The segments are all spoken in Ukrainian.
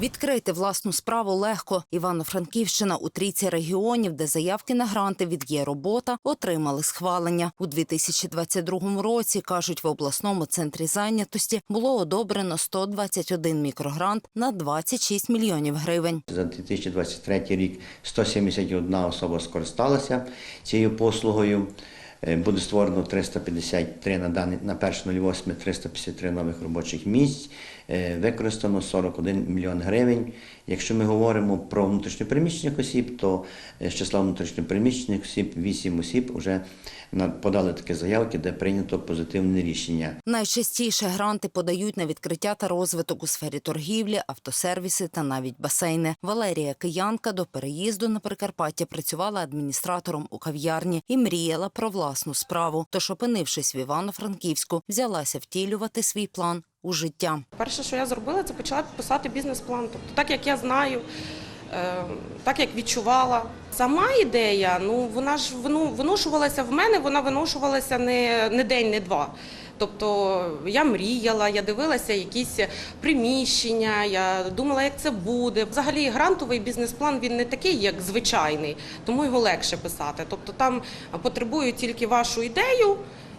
Відкрити власну справу легко. Івано-Франківщина у трійці регіонів, де заявки на гранти від є робота, отримали схвалення. У 2022 році, кажуть, в обласному центрі зайнятості було одобрено 121 мікрогрант на 26 мільйонів гривень. За 2023 рік 171 особа скористалася цією послугою. Е, Буде створено 353 на даний на 1.08 353 нових робочих місць. Е, Використано 41 мільйон гривень. Якщо ми говоримо про внутрішньопереміщених осіб, то е, з числа внутрішньопереміщених осіб 8 осіб вже подали такі заявки, де прийнято позитивне рішення. Найчастіше гранти подають на відкриття та розвиток у сфері торгівлі, автосервіси та навіть басейни. Валерія Киянка до переїзду на Прикарпаття працювала адміністратором у кав'ярні і мріяла про власну справу. Тож, опинившись в Івано-Франківську, взялася втілювати свій план у життя. Перше, що я зробила, це почала писати бізнес-план. Тобто, так як я знаю, е, так як відчувала. Сама ідея, ну вона ж ну, виношувалася в мене, вона виношувалася не, не день, не два. Тобто я мріяла, я дивилася якісь приміщення, я думала, як це буде. Взагалі, грантовий бізнес-план він не такий, як звичайний, тому його легше писати. Тобто там потребують тільки вашу ідею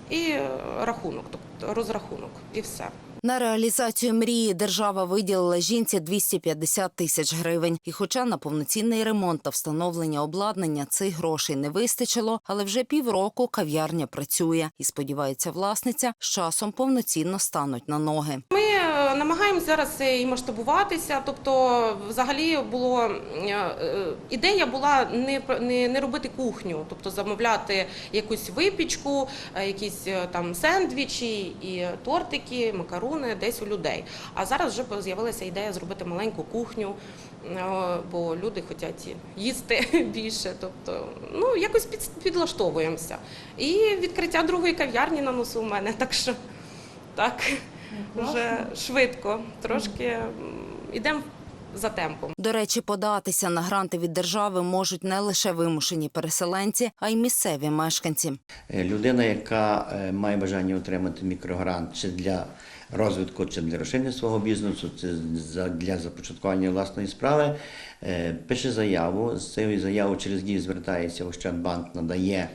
і е, рахунок, тобто розрахунок, і все. На реалізацію мрії держава виділила жінці 250 тисяч гривень. І хоча на повноцінний ремонт та встановлення обладнання цих грошей не вистачило, але вже півроку кав'ярня працює і сподівається, власниця з часом повноцінно стануть на ноги. Ми намагаємося зараз і масштабуватися. Тобто, взагалі було е, е, ідея була не, не, не робити кухню, тобто замовляти якусь випічку, е, якісь е, там сендвічі і тортики, макаруни десь у людей. А зараз вже з'явилася ідея зробити маленьку кухню, е, бо люди хочуть їсти більше. Тобто, ну якось під, підлаштовуємося. І відкриття другої кав'ярні на носу у мене, так що так вже швидко, трошки йдемо за темпом. До речі, податися на гранти від держави можуть не лише вимушені переселенці, а й місцеві мешканці. Е, Людина, яка е, має бажання отримати мікрогрант чи для розвитку, чи для розширення свого бізнесу, чи для започаткування власної справи, е, пише заяву. З цією заявою через дію звертається Ощадбанк, надає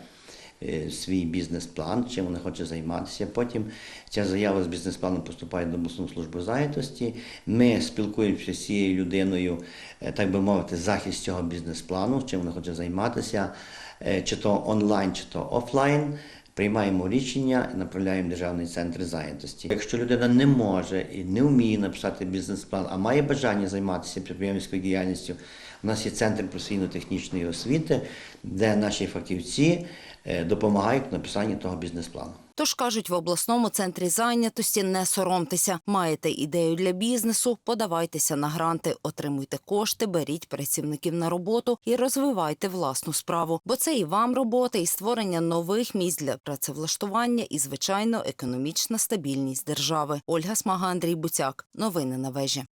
свій бізнес-план, чим вона хоче займатися. Потім ця заява з бізнес-планом поступає до обласної служби зайнятості. Ми спілкуємося з цією людиною, е, так би мовити, захист цього бізнес-плану, чим вона хоче займатися, е, чи то онлайн, чи то офлайн. Приймаємо рішення і направляємо в державний центр зайнятості. Якщо людина не може і не вміє написати бізнес-план, а має бажання займатися підприємницькою діяльністю, у нас є центр професійно-технічної освіти, де наші фахівці е, допомагають в написанні того бізнес-плану. Тож кажуть, в обласному центрі зайнятості не соромтеся. Маєте ідею для бізнесу, подавайтеся на гранти, отримуйте кошти, беріть працівників на роботу і розвивайте власну справу. Бо це і вам робота, і створення нових місць для працевлаштування, і звичайно економічна стабільність держави. Ольга Смага, Андрій Буцяк. Новини на вежі.